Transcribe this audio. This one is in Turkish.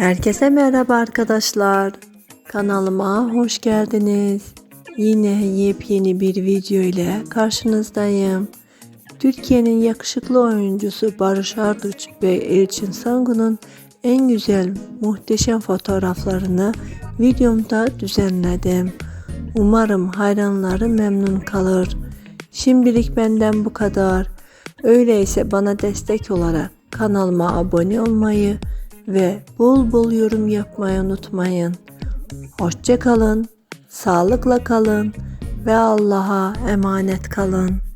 Herkese merhaba arkadaşlar. Kanalıma hoş geldiniz. Yine yepyeni bir video ile karşınızdayım. Türkiye'nin yakışıklı oyuncusu Barış Arduç ve Elçin Sangun'un en güzel, muhteşem fotoğraflarını videomda düzenledim. Umarım hayranları memnun kalır. Şimdilik benden bu kadar. Öyleyse bana destek olarak kanalıma abone olmayı ve bol bol yorum yapmayı unutmayın. Hoşça kalın, sağlıkla kalın ve Allah'a emanet kalın.